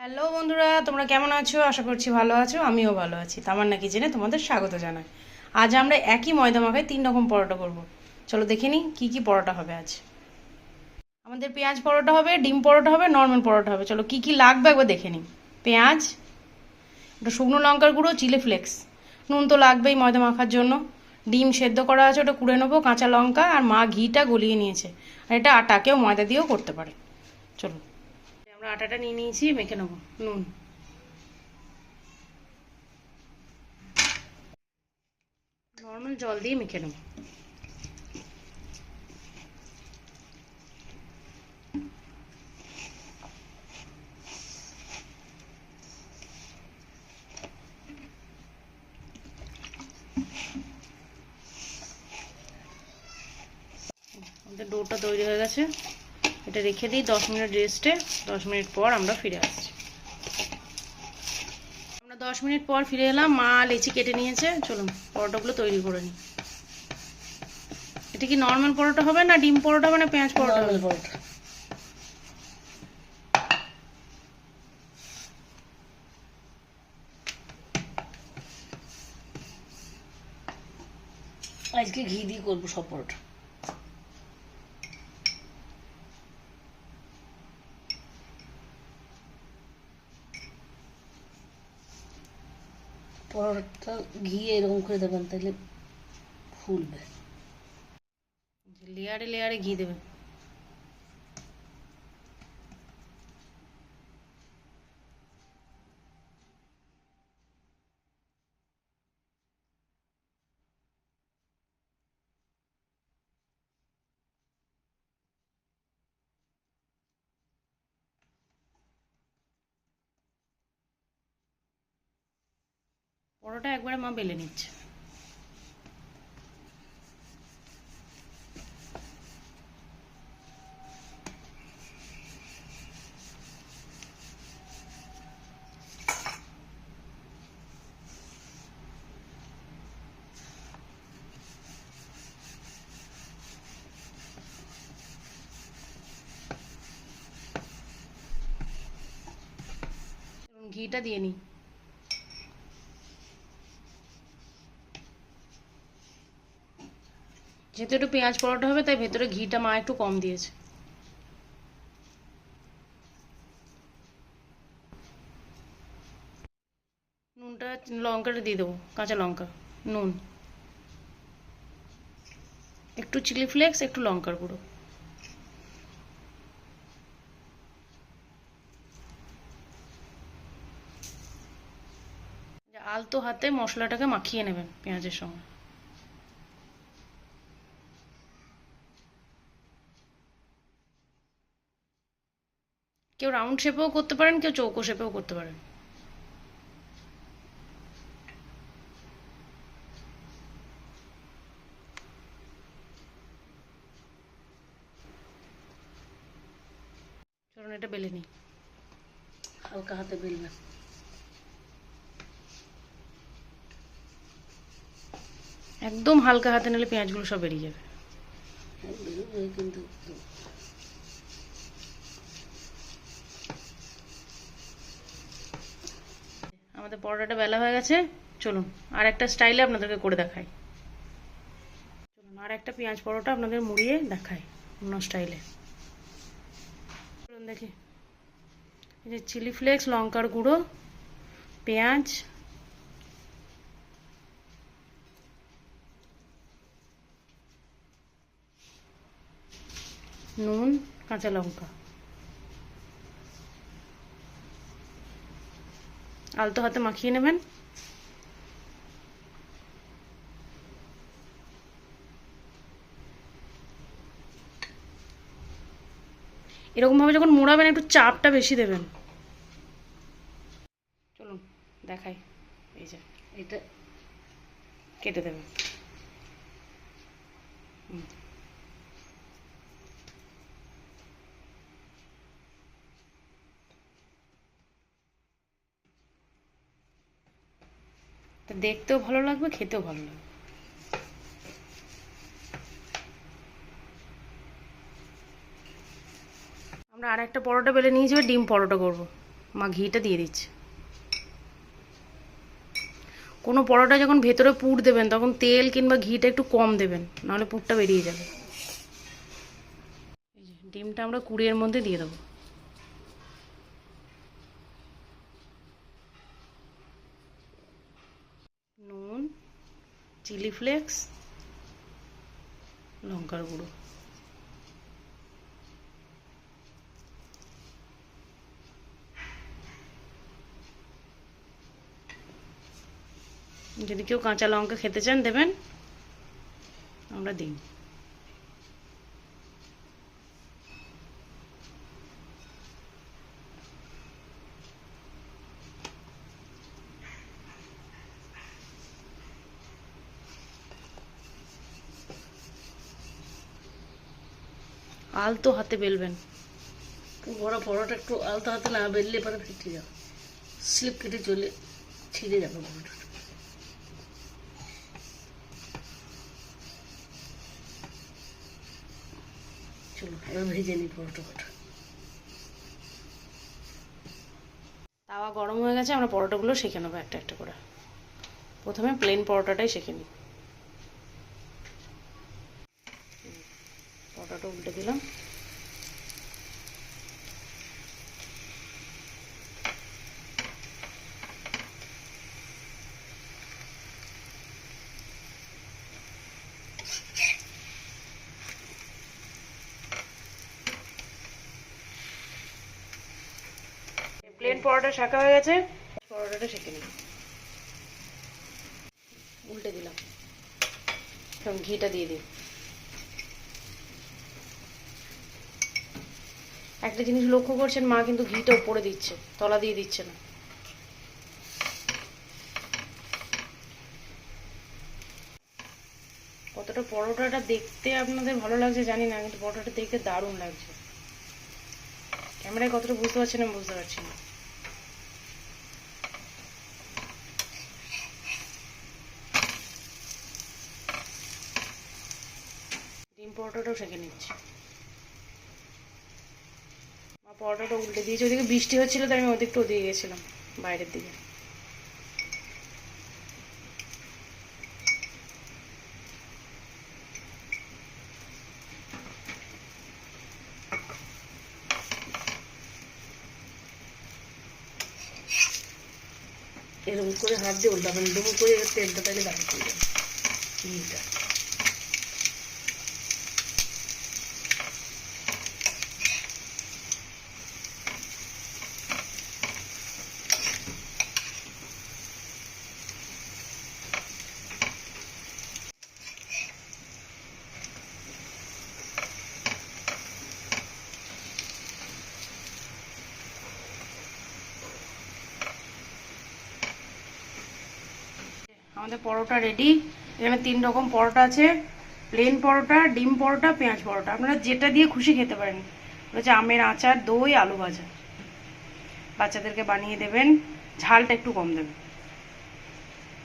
Hello বন্ধুরা, তোমরা কেমন আছো? আশা করছি ভালো আছো, আমিও ভালো আছি। তামান্না কিচেনে তোমাদের স্বাগত জানাই। আজ আমরা একই ময়দা মাখায় তিন রকম পরোটা করব। চলো দেখে নিই কী কী পরোটা হবে আজ। আমাদের পেঁয়াজ পরোটা হবে, ডিম পরোটা হবে, নর্মাল পরোটা হবে। চলো কী কী লাগবে একবার দেখে নিই। পেঁয়াজ ওটা শুকনো লঙ্কার গুঁড়ো, চিলি ফ্লেক্স। নুন তো লাগবেই ময়দা মাখার জন্য। ডিম সেদ্ধ করা আছে, ওটা কুড়ে নেব, কাঁচা লঙ্কা আর মা ঘিটা গলিয়ে নিয়েছে। আর এটা আটাকেও ময়দা দিয়েও করতে পারে। চলো। আমরা আটাটা নিয়ে নিয়েছি, মেখে নেব। নুন। নর্মাল জল দিয়ে মেখে নেব। ডোটা তৈরি হয়ে গেছে। এটা রেখে দিই, দশ মিনিট রেস্টে, দশ মিনিট পর আমরা ফিরে আসছি। আমরা দশ মিনিট পর ফিরে এলাম, মা লেচি কেটে নিয়েছে। চলুন, পরোটাগুলো তৈরি করে নিই। এটা কি নর্মাল পরোটা হবে না ডিম পরোটা হবে না পেঁয়াজ পরোটা হবে? পরোটা। আজকে ঘি দিয়ে করব সব পরোটা। পরোটা ঘি এরকম করে দেবেন তাহলে ফুলবে। লেয়ারে লেয়ারে ঘি দেবে পরোটা একবারে মা বেলে নিচ্ছে। ঘিটা দিয়ে নিই। যেহেতু একটু পেঁয়াজ পরোটা হবে, তাই ভেতরে ঘিটা মা একটু কম দিয়েছে। নুনটা লঙ্কাটা দিয়ে দেবো, কাঁচা লঙ্কা, নুন। একটু চিলি ফ্লেক্স, একটু লঙ্কার গুঁড়ো। আলতো হাতে মশলাটাকে মাখিয়ে নেবেন পেঁয়াজের সঙ্গে। কেউ রাউন্ড শেপেও করতে পারেন কেউ চৌকো শেপেও করতে পারেন। চলুন এটা বেলে নিই। হালকা হাতে বেলবেন। একদম হালকা হাতে নিলে পেঁয়াজগুলো সব বেরিয়ে যাবে। কিন্তু আমাদের পরোটাটা বেলা হয়ে গেছে। চলুন, আর একটা স্টাইলে আপনাদেরকে করে দেখাই। চলুন, আর একটা পেঁয়াজ পরোটা আপনাদের মুড়িয়ে দেখাই অন্য স্টাইলে চলুন দেখি। এই যে চিলি ফ্লেক্স লঙ্কার গুঁড়ো, পেঁয়াজ। নুন, কাঁচা লঙ্কা। আলতো হাতে মাখিয়ে নেবেন। এরকম ভাবে যখন মোড়াবেন, একটু চাপটা বেশি দেবেন। চলুন, দেখাই। এই যে, এটা কেটে দেবেন। হুম। দেখতেও ভালো লাগবে, খেতেও ভালো লাগবে। আমরা আর একটা পরোটা বেলে নিয়ে এবার ডিম পরোটা করব। মা ঘিটা দিয়ে দিচ্ছে। কোনো পরোটা যখন ভেতরে পুর দেবেন, তখন তেল কিংবা ঘিটা একটু কম দেবেন, নাহলে পুরটা বেরিয়ে যাবে। ডিমটা আমরা কুড়ির মধ্যে দিয়ে দেবো নুন চিলি ফ্লেক্স লঙ্কার গুঁড়ো। যদি কেউ কাঁচা লঙ্কা খেতে চান দেবেন আমরা দিই। আলতো হাতে বেলবেন। বড় পরোটা একটু আলতো হাতে না বেললে পরে ফেটে যাবে। স্লিপ কেটে চলে ছিঁড়ে যাবে পরোটা চলো এবার ভেজে নিই পরোটা কটা। তাওয়া গরম হয়ে গেছে আমরা পরোটাগুলো সেঁকে নেব একটা একটা করে। প্রথমে প্লেন পরোটাটাই সেঁকে নিই। পরোটাটা উল্টে দিলাম। প্লেন পরোটা শাকা হয়ে গেছে। পরোটাটা সেঁকে নিই উল্টে দিলাম। ঘিটা দিয়ে দিই। একটা জিনিস লক্ষ্য করছেন, মা কিন্তু ঘিটা উপরে দিচ্ছে, তলা দিয়ে দিচ্ছে না। কতটা পরোটাটা দেখতে আপনাদের ভালো লাগছে জানি না, কিন্তু পরোটাটা দেখতে দারুণ লাগছে। ক্যামেরায় কতটা বুঝতে পারছেন আমি বুঝতে পারছি না। ডিম পরোটাটাও সেঁকে নিচ্ছি। পরোটাটা উল্টে দিয়েছে, ওদিকে বৃষ্টি হচ্ছিল, তাই আমি ওদিকটা ওদিকে গেছিলাম, বাইরের দিকে। এরকম করে হাত দিয়ে উল্টাবেন ডুবো করে তেলটা তাহলে দাঁড়িয়ে চলে যাবে আমাদের পরোটা রেডি এখানে তিন রকম পরোটা আছে। প্লেন পরোটা, ডিম পরোটা, পেঁয়াজ পরোটা। আপনারা যেটা দিয়ে খুশি খেতে পারেন। হচ্ছে আমের আচার, দই, আলু ভাজা। বাচ্চাদেরকে বানিয়ে দেবেন। ঝালটা একটু কম দেবেন।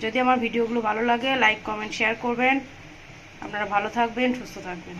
যদি আমার ভিডিওগুলো ভালো লাগে লাইক কমেন্ট শেয়ার করবেন। আপনারা ভালো থাকবেন, সুস্থ থাকবেন।